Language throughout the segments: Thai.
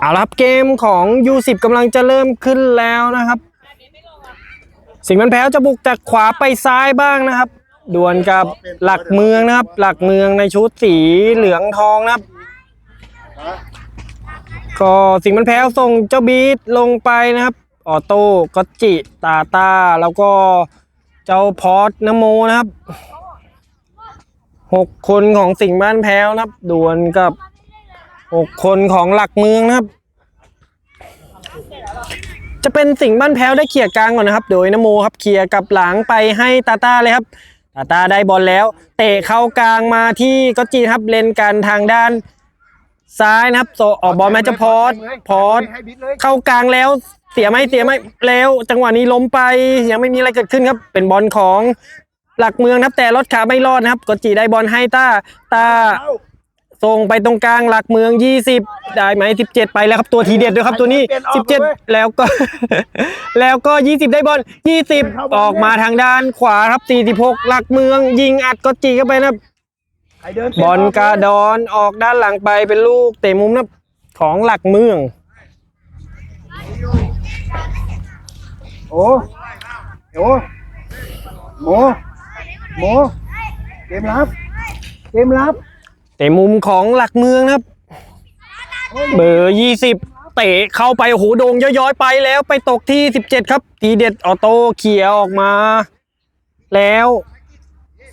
เอาละครับเกมของ U10 กำลังจะเริ่มขึ้นแล้วนะครับ สิงห์มันแพ้วจะบุกจากขวาไปซ้ายบ้างนะครับดวลกับหลักเมืองนะครับ หลักเมืองในชุดสีเหลืองทองนะครับ ก็สิงห์มันแพ้วส่งเจ้าบีทลงไปนะครับ ออโต้ก็จิตาตาแล้วก็เจ้าพอสนโมนะครับหกคนของสิงห์บ้านแพ้วนะครับดวลกับ หกคนของหลักเมืองนะครับ จะเป็นสิงห์บ้านแพ้วได้เขี่ยร์กลางก่อนนะครับ โดยนโมครับเขี่ยร์กลับหลังไปให้ตาตาเลยครับ ตาตาได้บอลแล้ว เตะเข้ากลางมาที่ก็จีครับเลนกันทางด้านซ้ายนะครับโซออกบอลมาจะพอสพอสให้บิดเลยเข้ากลางแล้วเสียไหมเสียไหมแล้ว จังหวะนี้ล้มไปยังไม่มีอะไรเกิดขึ้นครับ เป็นบอลของหลักเมืองนะครับแต่รถขาไม่รอดนะครับกดจีได้บอลให้ต้าต้า ส่งไปตรงกลางหลักเมือง 20 ได้ไหม17 ไปแล้วครับตัวทีเด็ดด้วยครับตัวนี้ 17 แล้วก็ แล้วก็ 20 ได้บอล20 ออกมาทางด้านขวาครับ46หลักเมือง ยิงอัดกดจีเข้าไปนะครับใครเดินบอลกาดอนออกด้านหลังไปเป็นลูกเตะมุมนะครับของหลักเมือง โอ้โอ้โมโมเกมรับเกมรับ เตะมุมของหลักเมืองนะครับ เบอร์ยี่สิบเตะเข้าไปโอ้โหโด่งย้อยๆไปแล้วไปตกที่สิบเจ็ดครับ ทีเด็ดออโต้เขี่ยออกมา แล้ว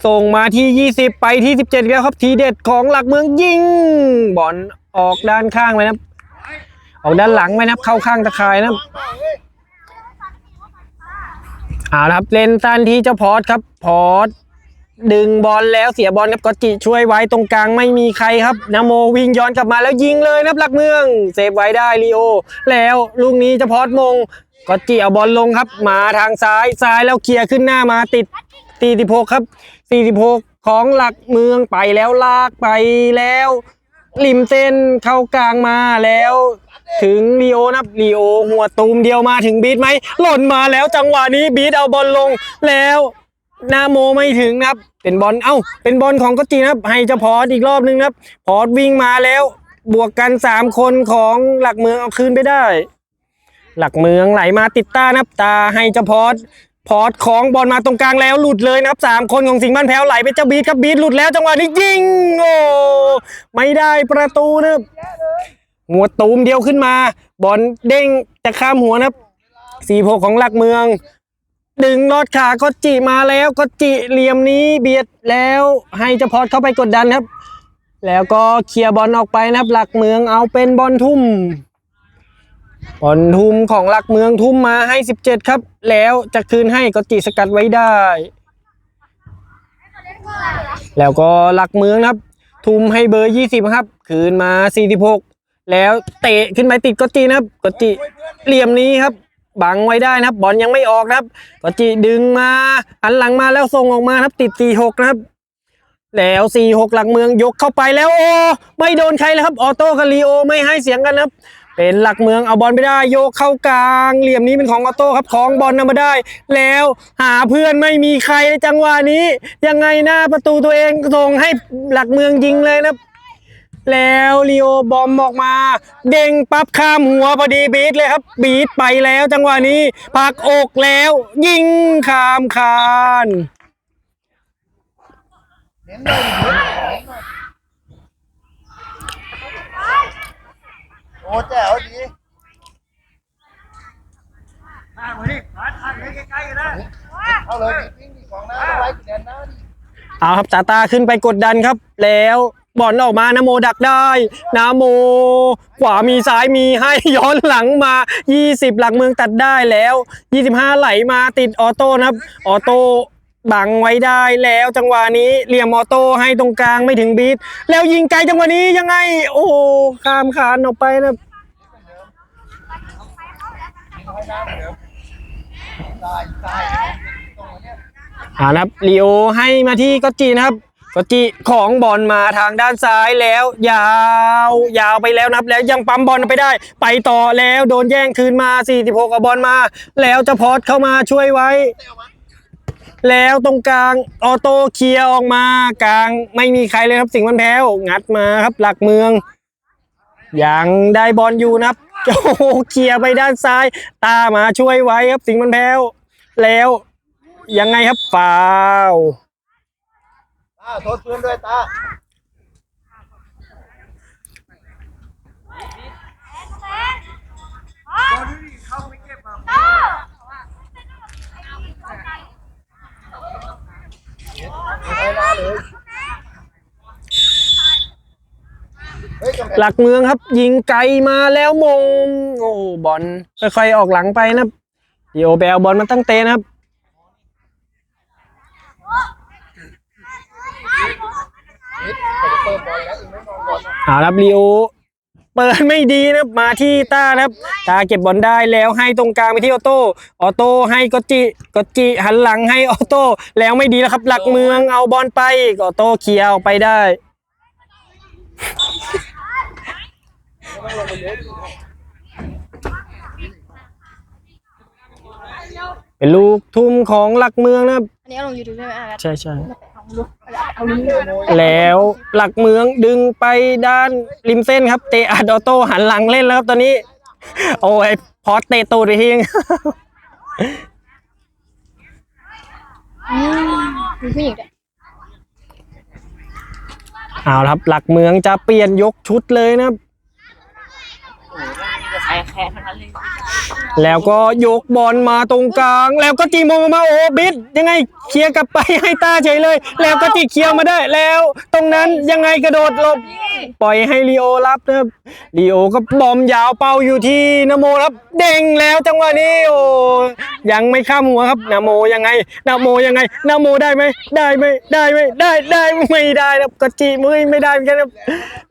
ส่งมาที่ยี่สิบไปที่สิบเจ็ดแล้วครับ ทีเด็ดของหลักเมืองยิงบอลออกด้านข้างไปนะครับออกด้านหลังไปนะครับเข้าข้างตะข่ายนะครับเอาละครับเล่นตันที่เจ้าพอร์ตครับพอร์ต ดึงบอลแล้วเสียบอลครับกอตจิช่วยไว้ตรงกลางไม่มีใครครับนาโมวิ่งย้อนกลับมาแล้วยิงเลยนะครับหลักเมืองเซฟไว้ได้ลีโอ แล้วลูกนี้จะพอดมงกอตจิเอาบอลลงครับ มาทางซ้ายซ้ายแล้วเคลียร์ขึ้นหน้ามาติด46ครับ46ของหลักเมืองไปแล้วลากไปแล้วริมเส้นเข้ากลางมาแล้ว ถึงลีโอนับลีโอหัวตูมเดียวมาถึงบีทไหมหล่นมาแล้วจังหวะนี้บีทเอาบอลลงแล้ว นาโมไม่ถึงนะครับ เป็นบอลเอ้า เป็นบอลของก็จีนะครับ ให้เจ้าพอดอีกรอบนึงนะครับ พอดวิ่งมาแล้ว บวกกันสามคนของหลักเมืองเอาคืนไปได้ หลักเมืองไหลมาติดตานะครับ ตาให้เจ้าพอดพอดของบอลมาตรงกลางแล้วหลุดเลยนะครับสามคนของสิงห์บ้านแพ้วไหลไปเจ้าบีทครับบีทหลุดแล้วจังหวะนี้ยิงโอ้ไม่ได้ประตูนะครับหัวตูมเดียวขึ้นมา บอลเด้งจะข้ามหัวนะครับสี่หกของหลักเมือง ดึงลอดขาก็จิมาแล้วก็จิเหลี่ยมนี้เบียดแล้วให้เจ้าพอดเข้าไปกดดันครับ แล้วก็เคลียร์บอลออกไปนะครับ หลักเมืองเอาเป็นบอลทุ่มบอลทุ่มของหลักเมืองทุ่มมาให้ 17 ครับ แล้วจะคืนให้ก็จิสกัดไว้ได้ แล้วก็หลักเมืองครับ ทุ่มให้เบอร์ 20 ครับ คืนมา 46 แล้วเตะขึ้นไปติดก็จินะครับก็จิเหลี่ยมนี้ครับ บังไว้ได้นะครับ บอลยังไม่ออกนะครับก็จิดึงมาหันหลังมาแล้วส่งออกมาครับติด 46 นะครับ แล้ว46 หลักเมืองยกเข้าไปแล้วโอ้ไม่โดนใครเลยครับ ออโต้กับลีโอไม่ให้เสียงกันนะครับ เป็นหลักเมืองเอาบอลไปได้โยกเข้ากลาง เหลี่ยมนี้เป็นของออโต้ครับของบอลนำมาได้ แล้วหาเพื่อนไม่มีใครในจังหวะนี้ ยังไงหน้าประตูตัวเองส่งให้หลักเมืองยิงเลยนะครับ แล้วลีโอบอมออกมา เด้งปั๊บข้ามหัวพอดีบีทเลยครับ บีทไปแล้วจังหวะนี้พักอกแล้ว ยิงข้ามคานเน้นเลยเน้นของหน่อยโอ้แจ๋วดีมามาดิมาทางใกล้ๆกันนะเอาเลยวิ่งดีของนะไว้คะแนนนะดิเอาครับตาตาขึ้นไปกดดันครับแล้ว บอลออกมานะโมดักได้นะโม ขวามีซ้ายมีให้ย้อนหลังมา 20 หลักเมืองตัดได้แล้ว 25 ไหลมาติดออโต้นะครับ ออโต้บังไว้ได้แล้วจังหวะนี้เหลี่ยมออโต้ให้ตรงกลางไม่ถึงบีทแล้วยิงไกลจังหวะนี้ยังไง โอ้หข้ามคานออกไปนะให้น้ำเหมือนเดิมตายตายตรงเนี้ยอ่านะครับลีโอให้มาที่ก็จีนะครับ ก็จีของบอลมาทางด้านซ้ายแล้ว ยาว ยาวไปแล้วนับแล้วยังปั๊มบอลไปได้ ไปต่อแล้วโดนแย่งคืนมา 46เอาบอลมา แล้วจะพอดเข้ามาช่วยไว้ แล้วตรงกลางออโต้เคลียร์ออกมากลางไม่มีใครเลยครับสิงห์มันแพ้วงัดมาครับหลักเมืองยังได้บอลอยู่นะครับโอ้โหเคลียร์ไปด้านซ้าย ตามาช่วยไว้ครับสิงห์มันแพ้วแล้วยังไงครับฟาว ตาโทษเพื่อนด้วยตาไม่ได้เลยเฮ้ยกำแพงหลักเมืองครับ ยิงไกลมาแล้วมง โอ้บอลค่อยๆออกหลังไปนะครับเดี๋ยวไปเอาบอลมาตั้งเตะนะครับ นิด เขาจะเปิดบอลแล้วอีกไม่มองบอลนะเอาครับลีโอเปิดไม่ดีนะครับมาที่ต้านะครับตาเก็บบอลได้แล้วให้ตรงกลางไปที่ออโต้ออโต้ให้กอตจิกอตจิหันหลังให้ออโต้แล้วไม่ดีแล้วครับ หลักเมืองเอาบอลไปออโต้เคลียร์ออกไปได้เป็นลูกทุ่มของหลักเมืองนะครับอันนี้เอาลงยูทูบใช่ไหมอะใช่ใช่ แล้วหลักเมืองดึงไปด้านริมเส้นครับเตะอัดอโต้หันหลังเล่นแล้วครับตอนนี้ โอ้ยพอสเตะตูดไปทิ้งมีผู้หญิงด้วยเอาครับหลักเมืองจะเปลี่ยนยกชุดเลยนะครับ แค่เท่านั้นเลยแล้วก็ยกบอลมาตรงกลาง แล้วก็จีโมมาโอบิดยังไงเคลียร์กลับไปให้ตาเฉยเลย แล้วก็จีเคลียร์มาได้แล้ว ตรงนั้นยังไงกระโดดหลบปล่อยให้ลีโอรับนะครับลีโอก็บอมยาวเป้าอยู่ที่นโมครับ เด้งแล้วจังหวะนี้โอ้ยังไม่ข้ามหัวครับนโมยังไงนโมยังไงนโมได้ไหมได้ไหมได้ไหมได้ได้ไม่ได้ครับกจีมือไม่ได้เหมือนกันครับ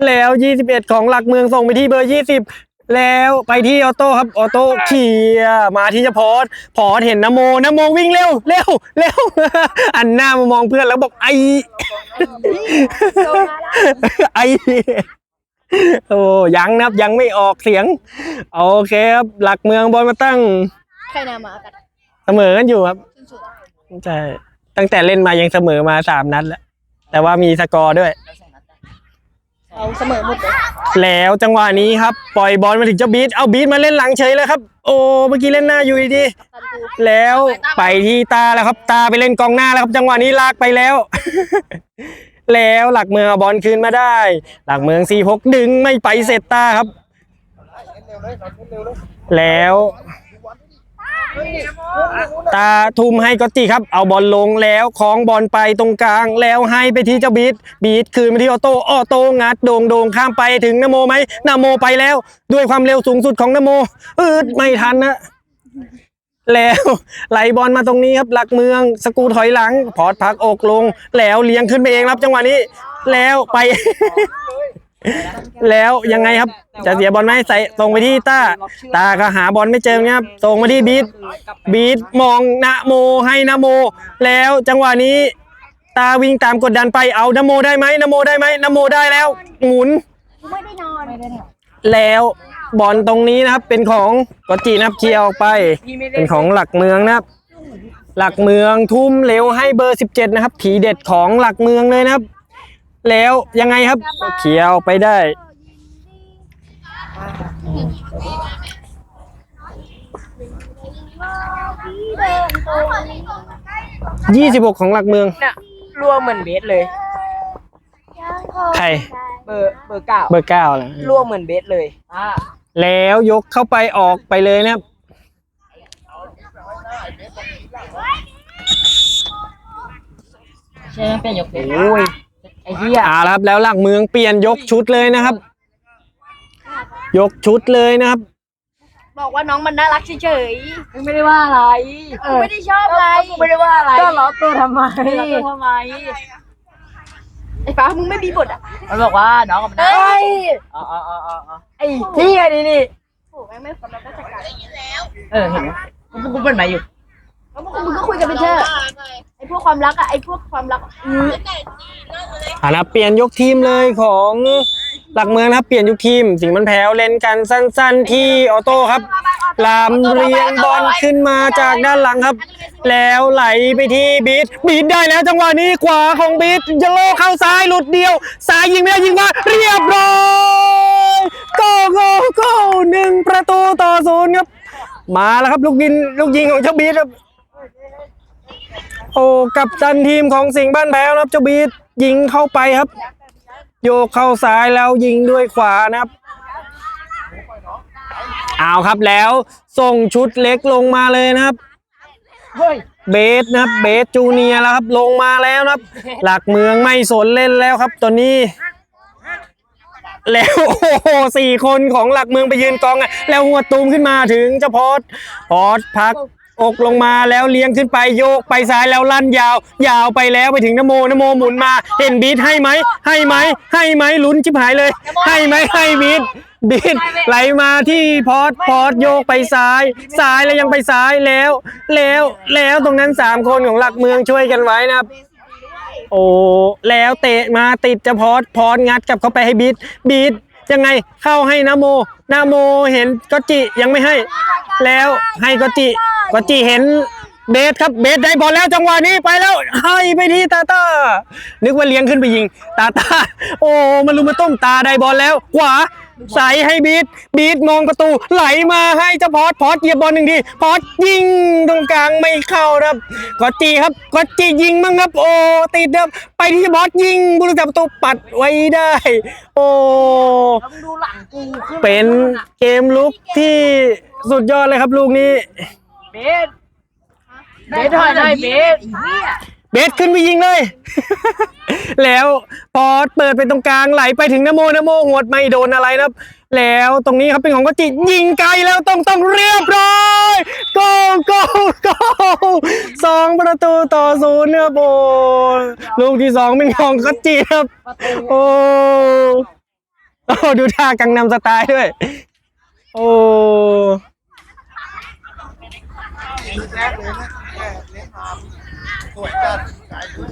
แล้ว 21 ของหลักเมืองส่งไปที่เบอร์ 20 แล้วไปที่ออโต้ครับออโต้เคลียร์มาที่จะพอสพอสเห็นนโมนโมวิ่งเร็วเร็วเร็วอันหน้ามามองเพื่อนแล้วบอกไอไอโอ้ยังนะครับยังไม่ออกเสียงโอเคครับหลักเมืองบอลมาตั้งใครนามากันเสมอกันอยู่ครับสุดใช่ตั้งแต่เล่นมายังเสมอมาสามนัดแล้วแต่ว่ามีสกอร์ด้วยๆ เราเสมอหมดเลยแล้วจังหวะนี้ครับปล่อยบอลมาถึงเจ้าบีทเอาบีทมาเล่นหลังเฉยเลยครับ โอ้เมื่อกี้เล่นหน้าอยู่ดีๆแล้วไปที่ตาแล้วครับ ตาไปเล่นกองหน้าแล้วครับ จังหวะนี้ลากไปแล้ว แล้วหลักเมืองเอาบอลคืนมาได้ หลักเมืองสี่หกดึงไม่ไปเสร็จตาครับ แล้ว ตาทุ่มให้ก็ติครับ เอาบอลลงแล้วคล้องบอลไปตรงกลาง แล้วให้ไปที่เจ้าบีทบีทคืนมาที่ออโต้ออโต้งัดโด่งโด่งข้ามไปถึงนโมไหมนโมไปแล้ว ด้วยความเร็วสูงสุดของนโมอืดไม่ทันนะแล้วไหลบอลมาตรงนี้ครับ หลักเมืองสกูถอยหลัง พอดพักอกลง แล้วเลี้ยงขึ้นไปเองครับจังหวะนี้ แล้วไป แล้วยังไงครับ จะเสียบอลไหมใส่ส่งไปที่ต้าตาก็หาบอลไม่เจอนะครับส่งมาที่บีทบีทมองนะโมให้นะโม แล้วจังหวะนี้ ตาวิ่งตามกดดันไปเอานะโมได้ไหมนะโมได้ไหมนะโมได้แล้ว หมุนแล้วบอลตรงนี้นะครับ เป็นของกอจีนะครับเคลียร์ออกไป เป็นของหลักเมืองนะครับ หลักเมืองทุ่มเร็วให้เบอร์ 17 นะครับ ผีเด็ดของหลักเมืองเลยนะครับ แล้วยังไงครับเคลียร์ออกไปได้26ของหลักเมือง เนี่ยรัวเหมือนเบสเลย ใคร เบอร์เบอร์เก้าเบอร์เก้านะรัวเหมือนเบสเลยอ่าแล้วยกเข้าไปออกไปเลยนะครับ ใช่ไหมเป็นยกเบสโอ้ยไอ้ เหี้ยเอาละครับแล้วหลักเมืองเปลี่ยนยกชุดเลยนะครับ ยกชุดเลยนะครับ บอกว่าน้องมันน่ารักเฉยไม่ได้ว่าอะไรๆกูไม่ได้ชอบอะไรไม่ได้ว่าอะไรก็ล้อตัวทำไมล้อตัวทำไมไอ้ฟ้ามึงไม่มีบทอะมันบอกว่าน้องกับน้าเฮ้ยอ๋ออ๋ออ๋ออ๋อไอ้เหี้ยนี่นี่โอ้แม่งไม่คนเราก็จัดการเออเห็นไหมกูกูเปิดมาอยู่ แล้วมึงก็คุยกันไปเถอะไอ้พวกความรักอะไอ้พวกความรักอืมอ่านะเปลี่ยนยกทีมเลยของหลักเมืองนะครับ เปลี่ยนยกทีม สิงห์มันแพ้วเล่นกันสั้น ๆ ที่ออโต้ครับลามเรียงบอลขึ้นมาจากด้านหลังครับ แล้วไหลไปที่บีทบีทได้แล้วจังหวะนี้ขวาของบีทจะโลเข้าซ้ายหลุดเดียวซ้ายยิงไม่ได้ยิงมาเรียบร้อยโกลต่อศูนย์ครับ มาแล้วครับลูกยิงลูกยิงของเจ้าบีทครับ โอ้กับตันทีมของสิงห์บ้านแพ้วนะครับเจ้าบีทยิงเข้าไปครับ โยกเข้าซ้ายแล้วยิงด้วยขวานะครับเอาครับแล้วส่งชุดเล็กลงมาเลยนะครับเฮ้ยเบสนะครับเบสจูเนียแล้วครับลงมาแล้วนะครับ หลักเมืองไม่สนเล่นแล้วครับตอนนี้ แล้วโอ้โหสี่คนของหลักเมืองไปยืนกองอะแล้วหัวตูมขึ้นมาถึงเจ้าพอดพอดพัก อกลงมาแล้วเลี้ยงขึ้นไปโยกไปซ้ายแล้วลั่นยาว ยาวไปแล้วไปถึงนโมนโมหมุนมา เห็นบีทให้ไหมให้ไหมให้ไหมลุ้นชิบหายเลย ให้ไหมให้บีทบีทไหลมาที่พอดพอดโยกไปซ้าย ซ้ายแล้วยังไปซ้ายแล้ว แล้วแล้วตรงนั้นสามคนของหลักเมืองช่วยกันไว้นะครับโอ้แล้วเตะมาติดจะพอดพอดงัดกลับเข้าไปให้บีทบีท ยังไงเข้าให้นาโมนาโมเห็นก็จิยังไม่ให้ แล้วให้ก็จิก็จิเห็นเบสครับเบสได้บอลแล้วจังหวะนี้ไปแล้วให้ไปที่ตาตานึกว่าเลี้ยงขึ้นไปยิง ตาตาโอ้มันลุมมาต้มตาได้บอลแล้วขวา ใส่ให้บีทบีทมองประตูไหลมาให้เจ้าพอดพอดเหยียบบอลหนึ่งทีพอดยิงตรงกลางไม่เข้าครับก็จีครับก็จียิงมั้งครับโอ้ติดครับไปที่บอสยิงบุรุษประตูปัดไว้ได้ โอ้แล้วมึงดูหลังกูขึ้นมาเป็นเกมลุกที่สุดยอดเลยครับลูกนี้เบสเบสถอยหน่อยเบส เบสขึ้นไปยิงเลย แล้วพอเปิดไปตรงกลางไหลไปถึงนโมนโมหวดไม่โดนอะไรนะครับ แล้วตรงนี้ครับเป็นของกจิยิงไกลแล้วต้องต้องเรียบร้อยโกโกโกสองประตูต่อศูนย์ครับโอ้ลูกที่สองเป็นของกจิครับ โอ้โอ้ดูท่ากังนำสไตล์ด้วย โอ้ แรกเลยนะแค่เลี้ยงมาสวยจัดใจดู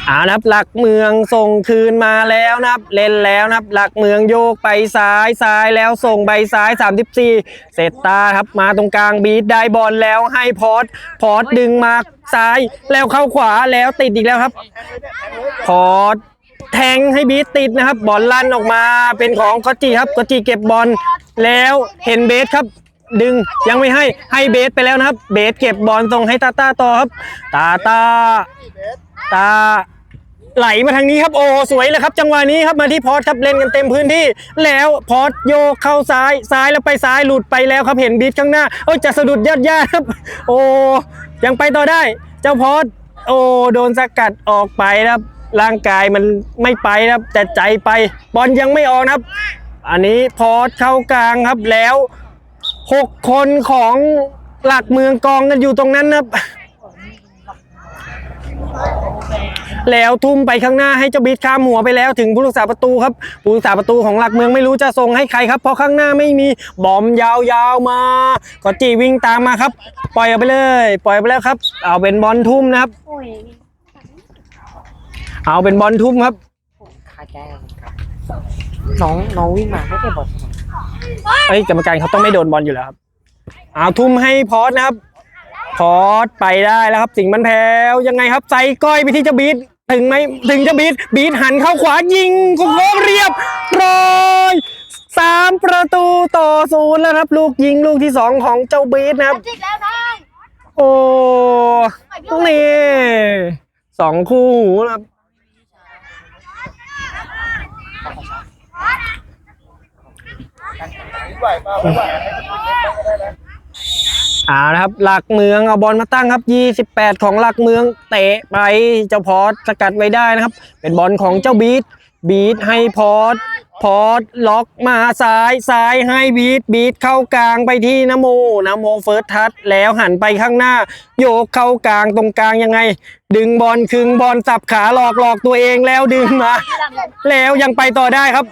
เอานะครับหลักเมืองส่งคืนมาแล้วนะครับ เล่นแล้วนะครับ หลักเมืองโยกไปซ้ายซ้ายแล้วส่งใบซ้าย 34 เซตตาครับมาตรงกลางบีทได้บอลแล้วให้พอร์ตพอร์ตดึงมาซ้ายแล้วเข้าขวาแล้วติดอีกแล้วครับ พอร์ตแทงให้บีทติดนะครับ บอลลั่นออกมาเป็นของกอจีครับกอจีเก็บบอลแล้วเห็นเบสครับดึงยังไม่ให้ให้เบสไปแล้วนะครับ เบสเก็บบอลส่งให้ตาตาต่อครับ ตาตาตา ไหลมาทางนี้ครับโอ้สวยเลยครับ จังหวะนี้ครับมาที่พอสครับเล่นกันเต็มพื้นที่ แล้วพอสโยกเข้าซ้ายซ้ายแล้วไปซ้ายหลุดไปแล้วครับเห็นบีทข้างหน้าโอ้ยจะสะดุดยอดยาครับ โอ้ยังไปต่อได้ เจ้าพอสโอ้โดนสกัดออกไปครับ ร่างกายมันไม่ไปครับแต่ใจไปบอลยังไม่ออกครับ อันนี้พอสเข้ากลางครับแล้วหกคนของหลักเมืองกองกันอยู่ตรงนั้นครับ แล้วทุ่มไปข้างหน้าให้เจ้าบีทข้ามหัวไปแล้วถึงผู้รักษาประตูครับผู้รักษาประตูของหลักเมืองไม่รู้จะส่งให้ใครครับเพราะข้างหน้าไม่มีบอมยาวๆมาก็จีวิ่งตามมาครับ ปล่อยออกไปเลย ปล่อยไปแล้วครับ เอาเป็นบอลทุ่มนะครับ โอ้ยเอาเป็นบอลทุ่มครับคาใจครับน้องน้องวิ่งมาไม่ได้บอลเอ้ยกรรมการเขาต้องไม่โดนบอลอยู่แล้วครับเอาทุ่มให้พอสนะครับ พอสไปได้แล้วครับ สิงห์มันแพ้วยังไงครับใส่ก้อยไปที่เจะบีท ถึงไหมถึงเจะบีทบีทหันเข้าขวายิงโค้งเรียบร้อยสามประตูต่อศูนย์แล้วครับ ลูกยิงลูกที่สองของเจ้าบีทนะครับ จิกแล้วน้องโอ้นี่สองคู่หูนะครับไหวเปล่าไม่ไหว อ่านะครับ หลักเมืองเอาบอลมาตั้งครับ 28 ของหลักเมืองเตะไปเจ้าพอสสกัดไว้ได้นะครับ เป็นบอลของเจ้าบีทบีทให้พอสพอสล็อกมาซ้ายซ้ายให้บีทบีทเข้ากลางไปที่นโมนโมเฟิร์สทัชแล้วหันไปข้างหน้า โยกเข้ากลางตรงกลางยังไง ดึงบอลคึงบอลสับขาหลอกหลอกตัวเองแล้วดึงมา แล้วยังไปต่อได้ครับ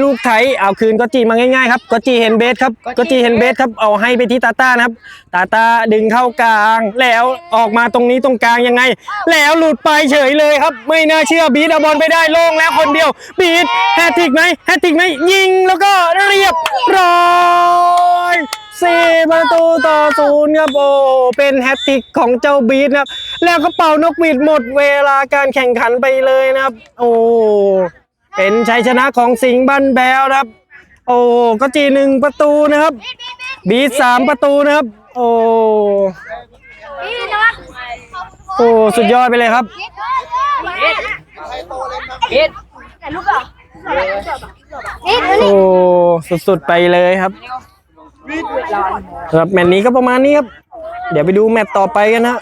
ลูกไถเอาคืนก็จีมาง่ายๆครับก็จีเห็นเบสครับก็จีเห็นเบสครับเอาให้ไปที่ตาต้านะครับตาตาดึงเข้ากลาง แล้วออกมาตรงนี้ตรงกลางยังไง แล้วหลุดไปเฉยเลยครับ ไม่น่าเชื่อบีทเอาบอลไปได้โล่งแล้วคนเดียว บีทแฮตทริกไหมแฮตทริกไหมยิงแล้วก็เรียบร้อย สี่ประตูต่อศูนย์ครับโอ้เป็นแฮตทริกของเจ้าบีทนะครับ แล้วก็เป่านกหวีดหมดเวลาการแข่งขันไปเลยนะครับ โอ้เป็นชัยชนะของสิงห์บันแบวนครับ โอ้ก็จีหนึ่งประตูนะครับบีสามประตูนะครับ โอ้โอ้สุดยอดไปเลยครับคิดแต่ลูกอะนี่โอ้สุดๆไปเลยครับ ครับแมตช์นี้ก็ประมาณนี้ครับ เดี๋ยวไปดูแมตช์ต่อไปกันนะ